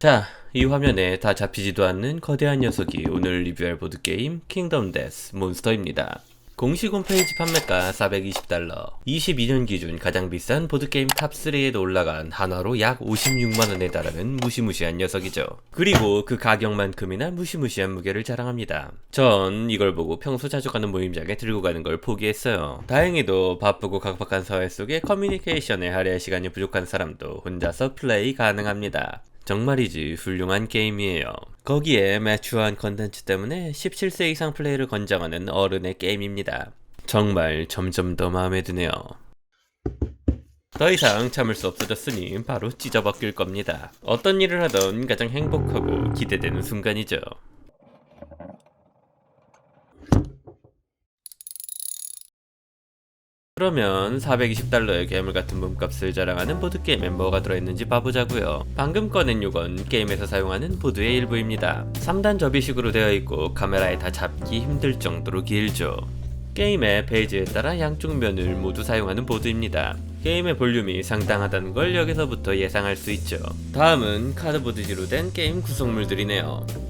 자, 이 화면에 다 잡히지도 않는 거대한 녀석이 오늘 리뷰할 보드게임 킹덤 데스 몬스터입니다. 공식 홈페이지 판매가 420달러, 22년 기준 가장 비싼 보드게임 탑3에도 올라간 한화로 약 56만원에 달하는 무시무시한 녀석이죠. 그리고 그 가격만큼이나 무시무시한 무게를 자랑합니다. 전 이걸 보고 평소 자주 가는 모임장에 들고 가는 걸 포기했어요. 다행히도 바쁘고 각박한 사회 속에 커뮤니케이션에 할애할 시간이 부족한 사람도 혼자서 플레이 가능합니다. 정말이지 훌륭한 게임이에요. 거기에 매추한 컨텐츠 때문에 17세 이상 플레이를 권장하는 어른의 게임입니다. 정말 점점 더 마음에 드네요. 더 이상 참을 수 없어졌으니 바로 찢어벗길 겁니다. 어떤 일을 하던 가장 행복하고 기대되는 순간이죠. 그러면 420달러의 괴물 같은 몸값을 자랑하는 보드게임에 뭐가 들어있는지 봐보자고요. 방금 꺼낸 요건 게임에서 사용하는 보드의 일부입니다. 3단 접이식으로 되어 있고 카메라에 다 잡기 힘들 정도로 길죠. 게임의 페이지에 따라 양쪽 면을 모두 사용하는 보드입니다. 게임의 볼륨이 상당하다는 걸 여기서부터 예상할 수 있죠. 다음은 카드보드지로 된 게임 구성물들이네요.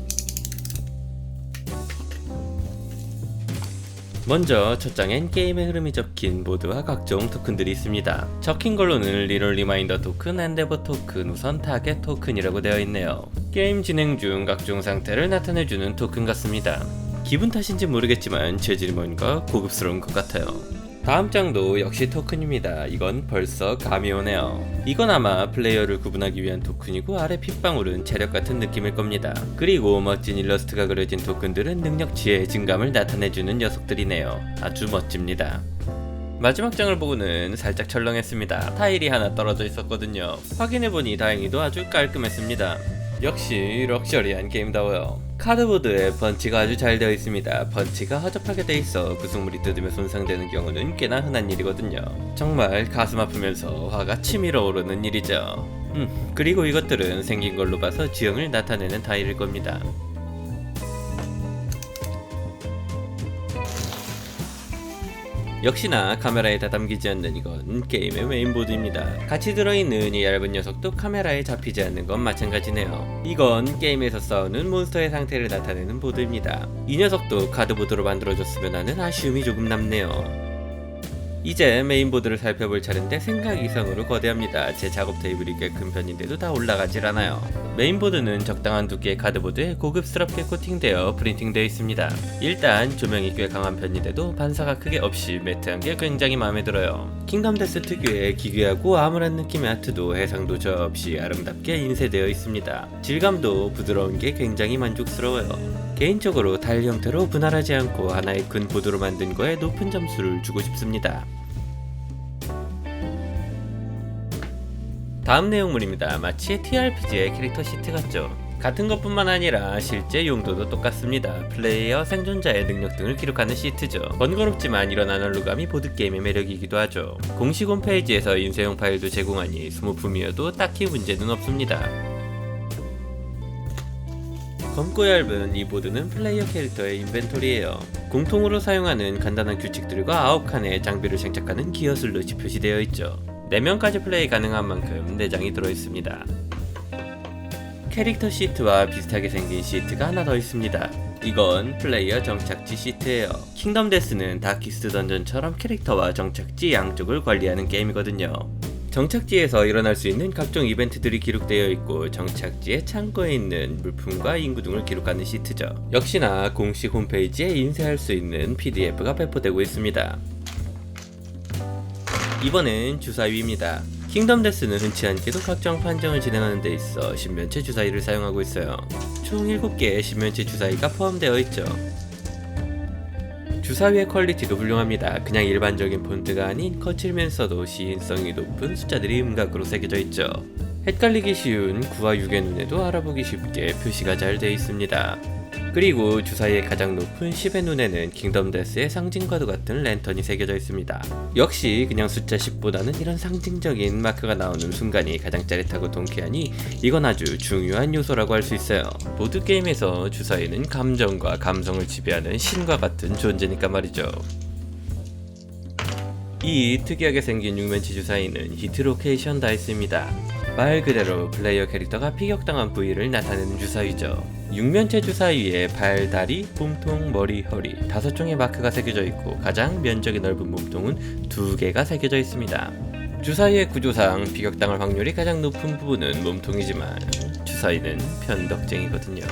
먼저 첫 장엔 게임의 흐름이 적힌 보드와 각종 토큰들이 있습니다. 적힌 걸로는 리롤 리마인더 토큰, 엔데버 토큰, 우선 타겟 토큰이라고 되어 있네요. 게임 진행 중 각종 상태를 나타내주는 토큰 같습니다. 기분 탓인지 모르겠지만 재질이 뭔가 고급스러운 것 같아요. 다음 장도 역시 토큰입니다. 이건 벌써 감이 오네요. 이건 아마 플레이어를 구분하기 위한 토큰이고 아래 핏방울은 체력 같은 느낌일 겁니다. 그리고 멋진 일러스트가 그려진 토큰들은 능력 치의 증감을 나타내주는 녀석들이네요. 아주 멋집니다. 마지막 장을 보고는 살짝 철렁했습니다. 타일이 하나 떨어져 있었거든요. 확인해보니 다행히도 아주 깔끔했습니다. 역시 럭셔리한 게임다워요. 카드보드에 펀치가 아주 잘 되어 있습니다. 펀치가 허접하게 돼 있어 구성물이 뜯으며 손상되는 경우는 꽤나 흔한 일이거든요. 정말 가슴 아프면서 화가 치밀어 오르는 일이죠. 음, 그리고 이것들은 생긴 걸로 봐서 지형을 나타내는 타일일 겁니다. 역시나 카메라에 다 담기지 않는 이건 게임의 메인보드입니다. 같이 들어있는 이 얇은 녀석도 카메라에 잡히지 않는 건 마찬가지네요. 이건 게임에서 싸우는 몬스터의 상태를 나타내는 보드입니다. 이 녀석도 카드보드로 만들어졌으면 하는 아쉬움이 조금 남네요. 이제 메인보드를 살펴볼 차례인데 생각 이상으로 거대합니다. 제 작업 테이블이 꽤 큰 편인데도 다 올라가질 않아요. 메인보드는 적당한 두께의 카드보드에 고급스럽게 코팅되어 프린팅되어 있습니다. 일단 조명이 꽤 강한 편인데도 반사가 크게 없이 매트한 게 굉장히 마음에 들어요. 킹덤 데스 특유의 기괴하고 암울한 느낌의 아트도 해상도 저 없이 아름답게 인쇄되어 있습니다. 질감도 부드러운 게 굉장히 만족스러워요. 개인적으로 달 형태로 분할하지 않고 하나의 큰 보드로 만든 거에 높은 점수를 주고 싶습니다. 다음 내용물입니다. 마치 TRPG의 캐릭터 시트 같죠? 같은 것뿐만 아니라 실제 용도도 똑같습니다. 플레이어 생존자의 능력 등을 기록하는 시트죠. 번거롭지만 이런 아날로감이 보드게임의 매력이기도 하죠. 공식 홈페이지에서 인쇄용 파일도 제공하니 소모품이어도 딱히 문제는 없습니다. 검고 얇은 이 보드는 플레이어 캐릭터의 인벤토리예요. 공통으로 사용하는 간단한 규칙들과 9칸의 장비를 장착하는 기어슬롯이 표시되어 있죠. 4명까지 플레이 가능한 만큼 4장이 들어있습니다. 캐릭터 시트와 비슷하게 생긴 시트가 하나 더 있습니다. 이건 플레이어 정착지 시트예요. 킹덤 데스는 다키스트 던전처럼 캐릭터와 정착지 양쪽을 관리하는 게임이거든요. 정착지에서 일어날 수 있는 각종 이벤트들이 기록되어 있고 정착지의 창고에 있는 물품과 인구 등을 기록하는 시트죠. 역시나 공식 홈페이지에 인쇄할 수 있는 PDF가 배포되고 있습니다. 이번엔 주사위입니다. 킹덤 데스는 흔치 않게도 각종 판정을 진행하는 데 있어 신면체 주사위를 사용하고 있어요. 총 7개의 신면체 주사위가 포함되어 있죠. 주사위의 퀄리티도 훌륭합니다. 그냥 일반적인 폰트가 아닌 거칠면서도 시인성이 높은 숫자들이 음각으로 새겨져 있죠. 헷갈리기 쉬운 9와 6의 눈에도 알아보기 쉽게 표시가 잘 되어 있습니다. 그리고 주사위의 가장 높은 10의 눈에는 킹덤 데스의 상징과도 같은 랜턴이 새겨져 있습니다. 역시 그냥 숫자 10보다는 이런 상징적인 마크가 나오는 순간이 가장 짜릿하고 통쾌하니 이건 아주 중요한 요소라고 할 수 있어요. 보드게임에서 주사위는 감정과 감성을 지배하는 신과 같은 존재니까 말이죠. 이 특이하게 생긴 육면치 주사위는 히트 로케이션 다이스입니다. 말 그대로 플레이어 캐릭터가 피격당한 부위를 나타내는 주사위죠. 육면체 주사위에 발, 다리, 몸통, 머리, 허리 다섯 종의 마크가 새겨져 있고 가장 면적이 넓은 몸통은 두 개가 새겨져 있습니다. 주사위의 구조상 피격당할 확률이 가장 높은 부분은 몸통이지만 주사위는 편덕쟁이거든요.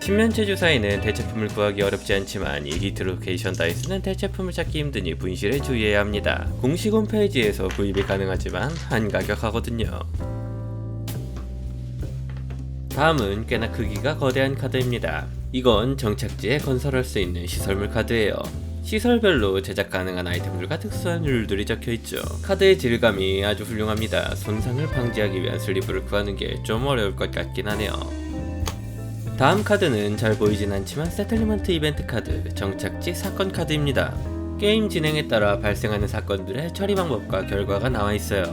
신면체 주사위는 대체품을 구하기 어렵지 않지만 이 히트로케이션 다이스는 대체품을 찾기 힘드니 분실에 주의해야 합니다. 공식 홈페이지에서 구입이 가능하지만 한 가격하거든요. 다음은 꽤나 크기가 거대한 카드입니다. 이건 정착지에 건설할 수 있는 시설물 카드예요. 시설별로 제작 가능한 아이템들과 특수한 룰들이 적혀 있죠. 카드의 질감이 아주 훌륭합니다. 손상을 방지하기 위한 슬리브를 구하는 게 좀 어려울 것 같긴 하네요. 다음 카드는 잘 보이진 않지만 세틀리먼트 이벤트 카드, 정착지 사건 카드입니다. 게임 진행에 따라 발생하는 사건들의 처리 방법과 결과가 나와 있어요.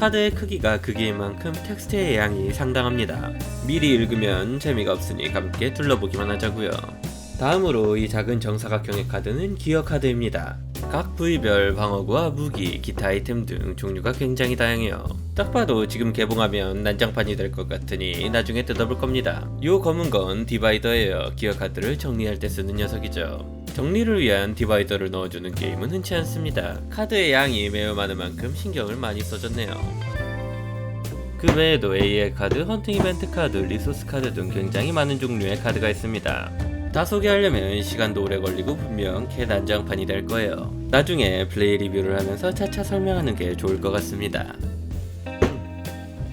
카드의 크기가 크기인 만큼 텍스트의 양이 상당합니다. 미리 읽으면 재미가 없으니 함께 둘러보기만 하자고요. 다음으로 이 작은 정사각형의 카드는 기어 카드입니다. 각 부위별 방어구와 무기, 기타 아이템 등 종류가 굉장히 다양해요. 딱 봐도 지금 개봉하면 난장판이 될 것 같으니 나중에 뜯어볼 겁니다. 요 검은 건 디바이더예요. 기어 카드를 정리할 때 쓰는 녀석이죠. 정리를 위한 디바이더를 넣어주는 게임은 흔치 않습니다. 카드의 양이 매우 많은 만큼 신경을 많이 써줬네요. 그 외에도 AL 카드, 헌팅 이벤트 카드, 리소스 카드 등 굉장히 많은 종류의 카드가 있습니다. 다 소개하려면 시간도 오래 걸리고 분명 개 난장판이 될 거예요. 나중에 플레이 리뷰를 하면서 차차 설명하는 게 좋을 것 같습니다.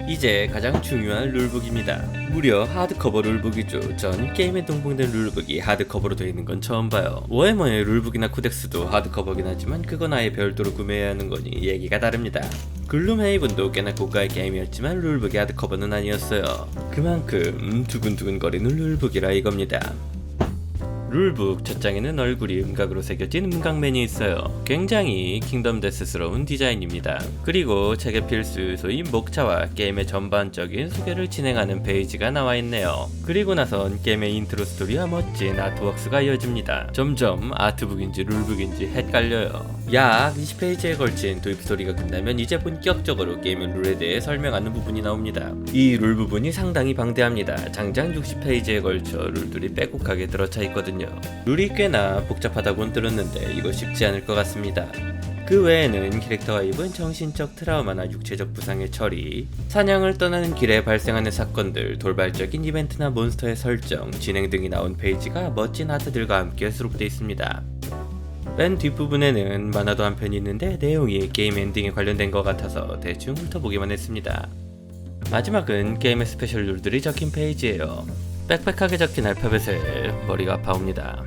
이제 가장 중요한 룰북입니다. 무려 하드커버 룰북이죠. 전 게임에 동봉된 룰북이 하드커버로 되어 있는 건 처음 봐요. 워해머의 룰북이나 코덱스도 하드커버긴 하지만 그건 아예 별도로 구매해야 하는 거니 얘기가 다릅니다. 글룸헤이븐도 꽤나 고가의 게임이었지만 룰북이 하드커버는 아니었어요. 그만큼 두근두근거리는 룰북이라 이겁니다. 룰북 첫 장에는 얼굴이 음각으로 새겨진 음각맨이 있어요. 굉장히 킹덤 데스스러운 디자인입니다. 그리고 책의 필수 요소인 목차와 게임의 전반적인 소개를 진행하는 페이지가 나와 있네요. 그리고 나선 게임의 인트로 스토리와 멋진 아트웍스가 이어집니다. 점점 아트북인지 룰북인지 헷갈려요. 약 20페이지에 걸친 도입 스토리가 끝나면 이제 본격적으로 게임의 룰에 대해 설명하는 부분이 나옵니다. 이 룰 부분이 상당히 방대합니다. 장장 60페이지에 걸쳐 룰들이 빼곡하게 들어차 있거든요. 룰이 꽤나 복잡하다고는 들었는데 이거 쉽지 않을 것 같습니다. 그 외에는 캐릭터가 입은 정신적 트라우마나 육체적 부상의 처리, 사냥을 떠나는 길에 발생하는 사건들, 돌발적인 이벤트나 몬스터의 설정, 진행 등이 나온 페이지가 멋진 아트들과 함께 수록되어 있습니다. 맨 뒷부분에는 만화도 한 편이 있는데 내용이 게임 엔딩에 관련된 것 같아서 대충 훑어보기만 했습니다. 마지막은 게임의 스페셜 룰들이 적힌 페이지예요. 빽빽하게 적힌 알파벳에 머리가 아파옵니다.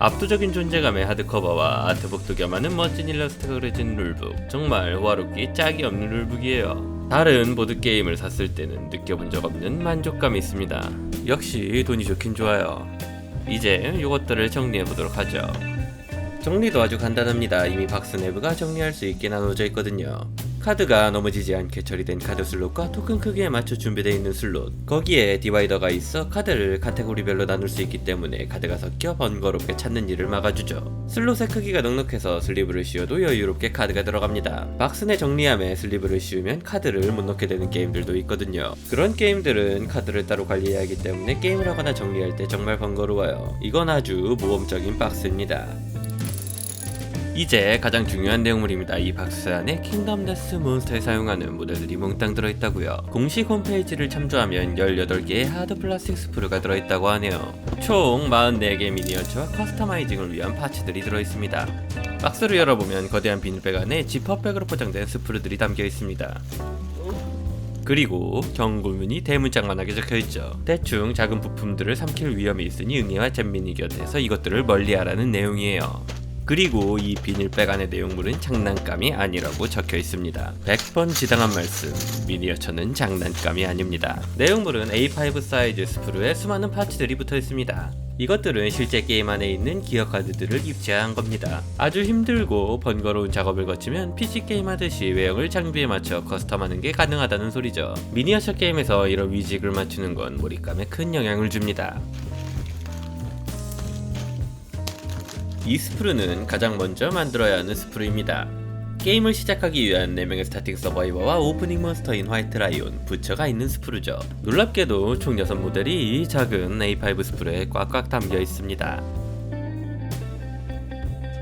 압도적인 존재감의 하드커버와 아트북도 겸하는 멋진 일러스트가 그려진 룰북 정말 호화롭기 짝이 없는 룰북이에요. 다른 보드게임을 샀을 때는 느껴본 적 없는 만족감이 있습니다. 역시 돈이 좋긴 좋아요. 이제 이것들을 정리해보도록 하죠. 정리도 아주 간단합니다. 이미 박스 내부가 정리할 수 있게 나눠져 있거든요 카드가 넘어지지 않게 처리된 카드 슬롯과 토큰 크기에 맞춰 준비되어 있는 슬롯. 거기에 디바이더가 있어 카드를 카테고리별로 나눌 수 있기 때문에 카드가 섞여 번거롭게 찾는 일을 막아주죠. 슬롯의 크기가 넉넉해서 슬리브를 씌워도 여유롭게 카드가 들어갑니다. 박스 내 정리함에 슬리브를 씌우면 카드를 못 넣게 되는 게임들도 있거든요. 그런 게임들은 카드를 따로 관리해야 하기 때문에 게임을 하거나 정리할 때 정말 번거로워요. 이건 아주 모험적인 박스입니다 이제 가장 중요한 내용물입니다. 이 박스 안에 킹덤 데스 몬스터에 사용하는 모델들이 몽땅 들어있다고요. 공식 홈페이지를 참조하면 18개의 하드 플라스틱 스프루가 들어있다고 하네요. 총 44개 미니어처와 커스터마이징을 위한 파츠들이 들어있습니다. 박스를 열어보면 거대한 비닐백 안에 지퍼백으로 포장된 스프루들이 담겨 있습니다. 그리고 경고문이 대문짝만하게 적혀있죠. 대충 작은 부품들을 삼킬 위험이 있으니 응애와 잼민이 곁에서 이것들을 멀리하라는 내용이에요. 그리고 이 비닐백 안의 내용물은 장난감이 아니라고 적혀 있습니다. 100번 지당한 말씀, 미니어처는 장난감이 아닙니다. 내용물은 A5 사이즈 스프루에 수많은 파츠들이 붙어 있습니다. 이것들은 실제 게임 안에 있는 기어 카드들을 입체한 겁니다. 아주 힘들고 번거로운 작업을 거치면 PC 게임 하듯이 외형을 장비에 맞춰 커스텀하는 게 가능하다는 소리죠. 미니어처 게임에서 이런 위직을 맞추는 건 몰입감에 큰 영향을 줍니다. 이 스프루는 가장 먼저 만들어야 하는 스프루입니다. 게임을 시작하기 위한 4명의 스타팅 서바이버와 오프닝 몬스터인 화이트 라이온, 부처가 있는 스프루죠. 놀랍게도 총 6모델이 이 작은 A5 스프루에 꽉꽉 담겨 있습니다.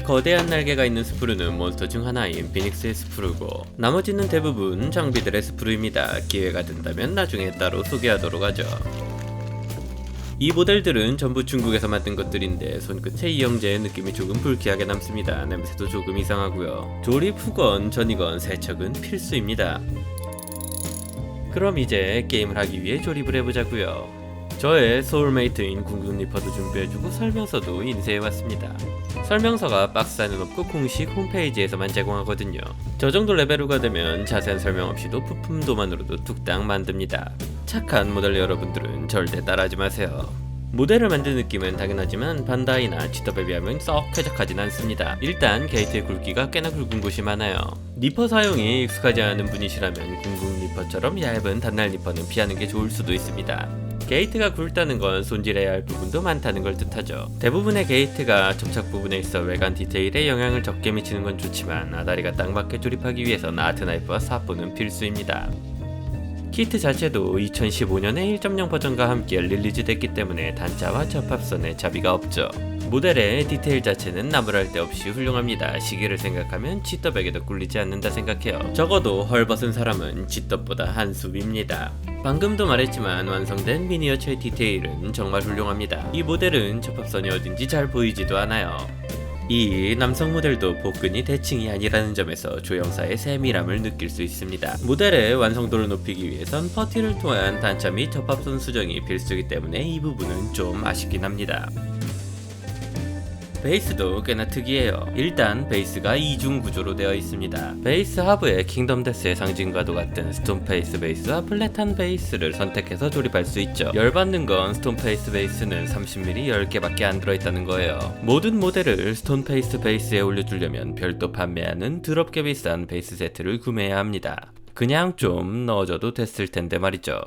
거대한 날개가 있는 스프루는 몬스터 중 하나인 피닉스의 스프루고 나머지는 대부분 장비들의 스프루입니다. 기회가 된다면 나중에 따로 소개하도록 하죠. 이 모델들은 전부 중국에서 만든 것들인데 손끝에 이영제의 느낌이 조금 불쾌하게 남습니다. 냄새도 조금 이상하고요. 조립 후건, 전이건, 세척은 필수입니다. 그럼 이제 게임을 하기 위해 조립을 해보자고요. 저의 소울메이트인 궁극 리퍼도 준비해주고 설명서도 인쇄해왔습니다. 설명서가 박스 안에 없고 공식 홈페이지에서만 제공하거든요. 저 정도 레벨로가 되면 자세한 설명 없이도 부품도만으로도 뚝딱 만듭니다. 착한 모델 여러분들은 절대 따라하지 마세요. 모델을 만든 느낌은 당연하지만 반다이나 치터에 비하면 썩 쾌적하진 않습니다. 일단 게이트의 굵기가 꽤나 굵은 곳이 많아요. 니퍼 사용이 익숙하지 않은 분이시라면 궁극 니퍼처럼 얇은 단날 니퍼는 피하는 게 좋을 수도 있습니다. 게이트가 굵다는 건 손질해야 할 부분도 많다는 걸 뜻하죠. 대부분의 게이트가 접착 부분에 있어 외관 디테일에 영향을 적게 미치는 건 좋지만 아다리가 딱 맞게 조립하기 위해선 아트나이프와 사포는 필수입니다. 키트 자체도 2015년에 1.0 버전과 함께 릴리즈 됐기 때문에 단자와 접합선에 자비가 없죠. 모델의 디테일 자체는 나무랄 데 없이 훌륭합니다. 시계를 생각하면 지떡에게도 꿀리지 않는다 생각해요. 적어도 헐벗은 사람은 지떡보다 한수입니다. 방금도 말했지만 완성된 미니어처의 디테일은 정말 훌륭합니다. 이 모델은 접합선이 어딘지 잘 보이지도 않아요. 이 남성 모델도 복근이 대칭이 아니라는 점에서 조형사의 세밀함을 느낄 수 있습니다. 모델의 완성도를 높이기 위해선 퍼티를 통한 단차 및 접합선 수정이 필수이기 때문에 이 부분은 좀 아쉽긴 합니다. 베이스도 꽤나 특이해요. 일단 베이스가 이중 구조로 되어 있습니다. 베이스 하부에 킹덤 데스의 상징과도 같은 스톤 페이스 베이스와 플랫한 베이스를 선택해서 조립할 수 있죠. 열받는 건 스톤 페이스 베이스는 30mm 10개밖에 안 들어있다는 거예요. 모든 모델을 스톤 페이스 베이스에 올려주려면 별도 판매하는 더럽게 비싼 베이스 세트를 구매해야 합니다. 그냥 좀 넣어줘도 됐을 텐데 말이죠.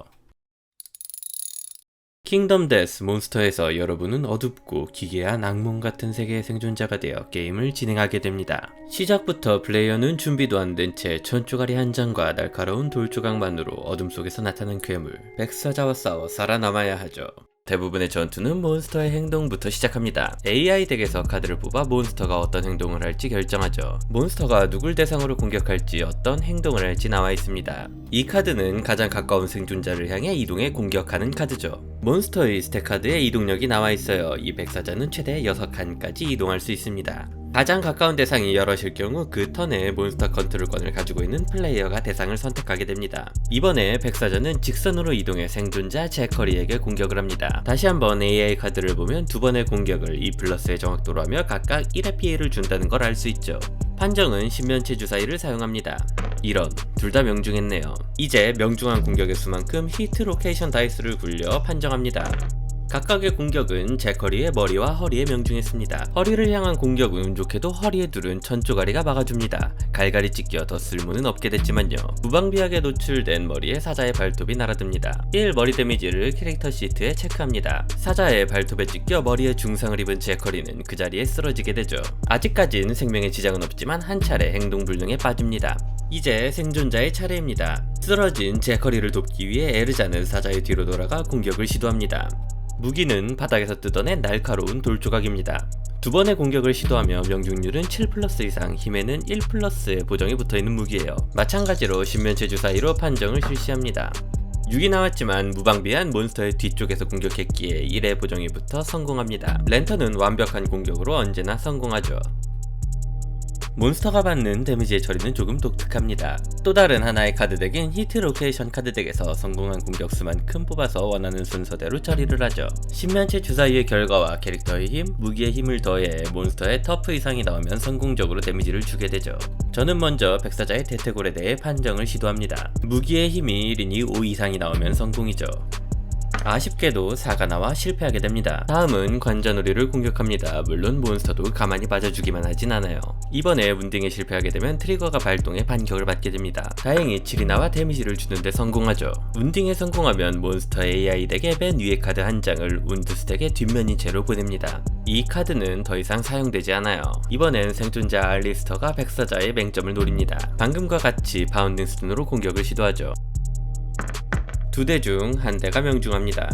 킹덤 데스 몬스터에서 여러분은 어둡고 기괴한 악몽 같은 세계의 생존자가 되어 게임을 진행하게 됩니다. 시작부터 플레이어는 준비도 안 된 채 천조가리 한 장과 날카로운 돌조각만으로 어둠 속에서 나타난 괴물 백사자와 싸워 살아남아야 하죠. 대부분의 전투는 몬스터의 행동부터 시작합니다. AI 덱에서 카드를 뽑아 몬스터가 어떤 행동을 할지 결정하죠. 몬스터가 누굴 대상으로 공격할지 어떤 행동을 할지 나와 있습니다. 이 카드는 가장 가까운 생존자를 향해 이동해 공격하는 카드죠. 몬스터의 스택 카드에 이동력이 나와 있어요. 이 백사자는 최대 6칸까지 이동할 수 있습니다. 가장 가까운 대상이 여럿일 경우 그 턴에 몬스터 컨트롤권을 가지고 있는 플레이어가 대상을 선택하게 됩니다. 이번에 백사자는 직선으로 이동해 생존자 제커리에게 공격을 합니다. 다시 한번 AI 카드를 보면 두 번의 공격을 2 플러스의 정확도로 하며 각각 1의 피해를 준다는 걸 알 수 있죠. 판정은 신면체 주사위를 사용합니다. 이런 둘 다 명중했네요. 이제 명중한 공격의 수만큼 히트 로케이션 다이스를 굴려 판정합니다. 각각의 공격은 제커리의 머리와 허리에 명중했습니다. 허리를 향한 공격은 운 좋게도 허리에 두른 천조가리가 막아줍니다. 갈갈이 찢겨 더 쓸모는 없게 됐지만요. 무방비하게 노출된 머리에 사자의 발톱이 날아듭니다. 1 머리 데미지를 캐릭터 시트에 체크합니다. 사자의 발톱에 찢겨 머리에 중상을 입은 제커리는 그 자리에 쓰러지게 되죠. 아직까진 생명에 지장은 없지만 한 차례 행동 불능에 빠집니다. 이제 생존자의 차례입니다. 쓰러진 제커리를 돕기 위해 에르자는 사자의 뒤로 돌아가 공격을 시도합니다. 무기는 바닥에서 뜯어낸 날카로운 돌조각입니다. 두 번의 공격을 시도하며 명중률은 7 플러스 이상, 힘에는 1 플러스의 보정이 붙어있는 무기예요. 마찬가지로 신면체 주사위로 판정을 실시합니다. 6이 나왔지만 무방비한 몬스터의 뒤쪽에서 공격했기에 1의 보정이 붙어 성공합니다. 랜턴은 완벽한 공격으로 언제나 성공하죠. 몬스터가 받는 데미지의 처리는 조금 독특합니다. 또 다른 하나의 카드덱인 히트 로케이션 카드덱에서 성공한 공격수만큼 뽑아서 원하는 순서대로 처리를 하죠. 신면체 주사위의 결과와 캐릭터의 힘, 무기의 힘을 더해 몬스터의 터프 이상이 나오면 성공적으로 데미지를 주게 되죠. 저는 먼저 백사자의 대퇴골에 대해 판정을 시도합니다. 무기의 힘이 1이니 5 이상이 나오면 성공이죠. 아쉽게도 사가 나와 실패하게 됩니다. 다음은 관자놀이를 공격합니다. 물론 몬스터도 가만히 빠져주기만 하진 않아요. 이번에 문딩에 실패하게 되면 트리거가 발동해 반격을 받게 됩니다. 다행히 7이 나와 데미지를 주는데 성공하죠. 문딩에 성공하면 몬스터 AI 덱의 맨 위에 카드 한 장을 운드 스택의 뒷면인 채로 보냅니다. 이 카드는 더 이상 사용되지 않아요. 이번엔 생존자 알리스터가 백사자의 맹점을 노립니다. 방금과 같이 바운딩 스톤으로 공격을 시도하죠. 두 대 중 한 대가 명중합니다.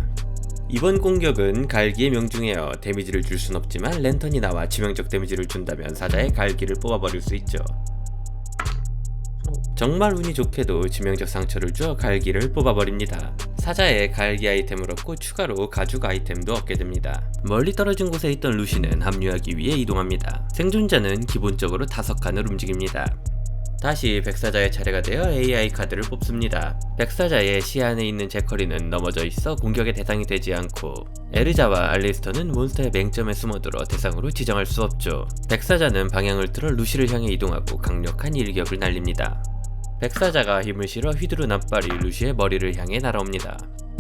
이번 공격은 갈기에 명중해요. 데미지를 줄 순 없지만 랜턴이 나와 치명적 데미지를 준다면 사자의 갈기를 뽑아버릴 수 있죠. 정말 운이 좋게도致命적 상처를 줘 갈기를 뽑아버립니다. 사자의 갈기 아이템을 얻고 추가로 가죽 아이템도 얻게 됩니다. 멀리 떨어진 곳에 있던 루시는 합류하기 위해 이동합니다. 생존자는 기본적으로 다섯 칸을 움직입니다. 다시 백사자의 차례가 되어 AI 카드를 뽑습니다. 백사자의 시 안에 있는 제커리는 넘어져 있어 공격의 대상이 되지 않고 에르자와 알리스터는 몬스터의 맹점에 숨어들어 대상으로 지정할 수 없죠. 백사자는 방향을 틀어 루시를 향해 이동하고 강력한 일격을 날립니다. 백사자가 힘을 실어 휘두른 앞발이 루시의 머리를 향해 날아옵니다.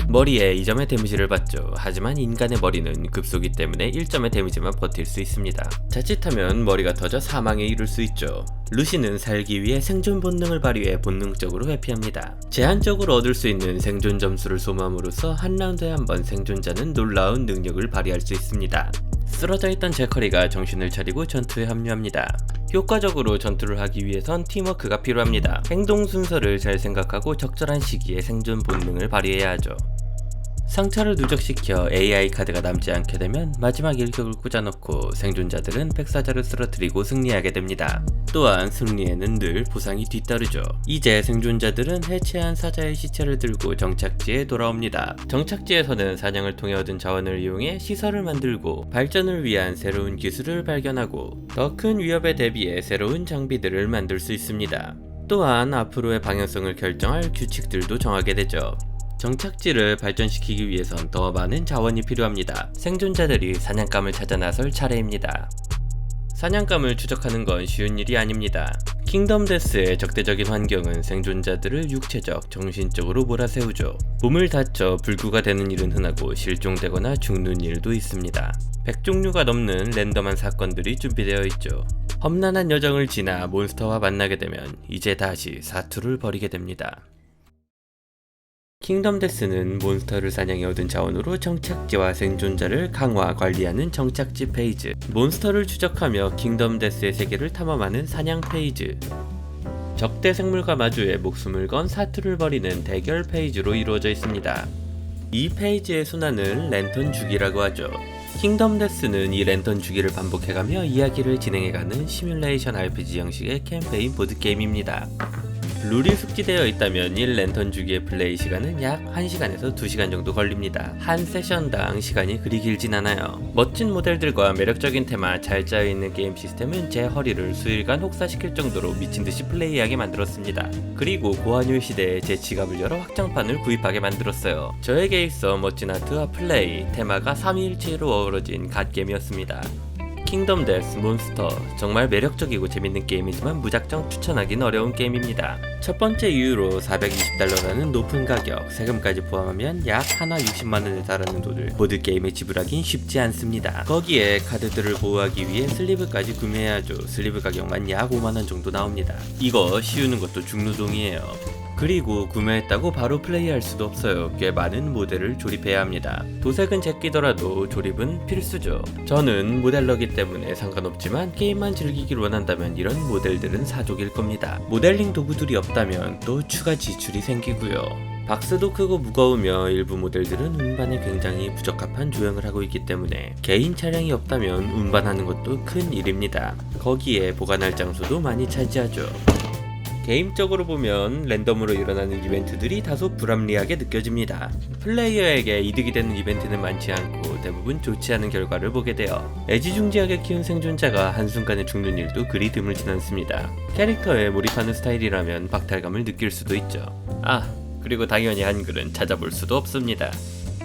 머리에 2점의 데미지를 받죠. 하지만 인간의 머리는 급소기 때문에 1점의 데미지만 버틸 수 있습니다. 자칫하면 머리가 터져 사망에 이를 수 있죠. 루시는 살기 위해 생존 본능을 발휘해 본능적으로 회피합니다. 제한적으로 얻을 수 있는 생존 점수를 소모함으로써 한 라운드에 한 번 생존자는 놀라운 능력을 발휘할 수 있습니다. 쓰러져 있던 제커리가 정신을 차리고 전투에 합류합니다. 효과적으로 전투를 하기 위해선 팀워크가 필요합니다. 행동 순서를 잘 생각하고 적절한 시기에 생존 본능을 발휘해야 하죠. 상처를 누적시켜 AI 카드가 남지 않게 되면 마지막 일격을 꽂아넣고 생존자들은 백사자를 쓰러뜨리고 승리하게 됩니다. 또한 승리에는 늘 보상이 뒤따르죠. 이제 생존자들은 해체한 사자의 시체를 들고 정착지에 돌아옵니다. 정착지에서는 사냥을 통해 얻은 자원을 이용해 시설을 만들고 발전을 위한 새로운 기술을 발견하고 더 큰 위협에 대비해 새로운 장비들을 만들 수 있습니다. 또한 앞으로의 방향성을 결정할 규칙들도 정하게 되죠. 정착지를 발전시키기 위해선 더 많은 자원이 필요합니다. 생존자들이 사냥감을 찾아 나설 차례입니다. 사냥감을 추적하는 건 쉬운 일이 아닙니다. 킹덤 데스의 적대적인 환경은 생존자들을 육체적, 정신적으로 몰아세우죠. 몸을 다쳐 불구가 되는 일은 흔하고 실종되거나 죽는 일도 있습니다. 100종류가 넘는 랜덤한 사건들이 준비되어 있죠. 험난한 여정을 지나 몬스터와 만나게 되면 이제 다시 사투를 벌이게 됩니다. 킹덤 데스는 몬스터를 사냥해 얻은 자원으로 정착지와 생존자를 강화 관리하는 정착지 페이지 몬스터를 추적하며 킹덤 데스의 세계를 탐험하는 사냥 페이지 적대 생물과 마주해 목숨을 건 사투를 벌이는 대결 페이지로 이루어져 있습니다. 이 페이지의 순환을 랜턴 주기라고 하죠. 킹덤 데스는 이 랜턴 주기를 반복해가며 이야기를 진행해가는 시뮬레이션 RPG 형식의 캠페인 보드게임입니다. 룰이 숙지되어 있다면 1 랜턴 주기의 플레이 시간은 약 1시간에서 2시간 정도 걸립니다. 한 세션당 시간이 그리 길진 않아요. 멋진 모델들과 매력적인 테마 잘 짜여있는 게임 시스템은 제 허리를 수일간 혹사시킬 정도로 미친듯이 플레이하게 만들었습니다. 그리고 고환율 시대에 제 지갑을 열어 확장판을 구입하게 만들었어요. 저에게 있어 멋진 아트와 플레이, 테마가 삼위일체로 어우러진 갓게임이었습니다. 킹덤 데스 몬스터 정말 매력적이고 재밌는 게임이지만 무작정 추천하긴 어려운 게임입니다. 첫 번째 이유로 420달러라는 높은 가격, 세금까지 포함하면 약 하나 60만원에 달하는 돈을 보드게임에 지불하긴 쉽지 않습니다. 거기에 카드들을 보호하기 위해 슬리브까지 구매해야죠. 슬리브 가격만 약 5만원 정도 나옵니다. 이거 씌우는 것도 중노동이에요. 그리고 구매했다고 바로 플레이할 수도 없어요. 꽤 많은 모델을 조립해야 합니다. 도색은 제끼더라도 조립은 필수죠. 저는 모델러기 때문에 상관없지만 게임만 즐기길 원한다면 이런 모델들은 사족일 겁니다. 모델링 도구들이 없다면 또 추가 지출이 생기고요. 박스도 크고 무거우며 일부 모델들은 운반에 굉장히 부적합한 조형을 하고 있기 때문에 개인 차량이 없다면 운반하는 것도 큰 일입니다. 거기에 보관할 장소도 많이 차지하죠. 게임적으로 보면 랜덤으로 일어나는 이벤트들이 다소 불합리하게 느껴집니다. 플레이어에게 이득이 되는 이벤트는 많지 않고 대부분 좋지 않은 결과를 보게 돼요. 애지중지하게 키운 생존자가 한순간에 죽는 일도 그리 드물진 않습니다. 캐릭터에 몰입하는 스타일이라면 박탈감을 느낄 수도 있죠. 아, 그리고 당연히 한글은 찾아볼 수도 없습니다.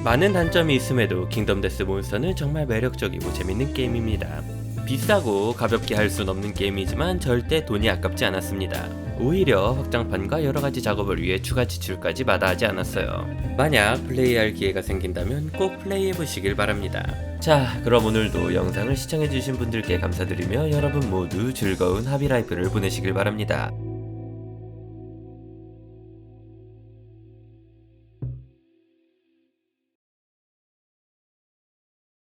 많은 단점이 있음에도 킹덤 데스 몬스터는 정말 매력적이고 재밌는 게임입니다. 비싸고 가볍게 할 순 없는 게임이지만 절대 돈이 아깝지 않았습니다. 오히려 확장판과 여러가지 작업을 위해 추가 지출까지 마다하지 않았어요. 만약 플레이할 기회가 생긴다면 꼭 플레이해보시길 바랍니다. 자, 그럼 오늘도 영상을 시청해주신 분들께 감사드리며 여러분 모두 즐거운 하비라이프를 보내시길 바랍니다.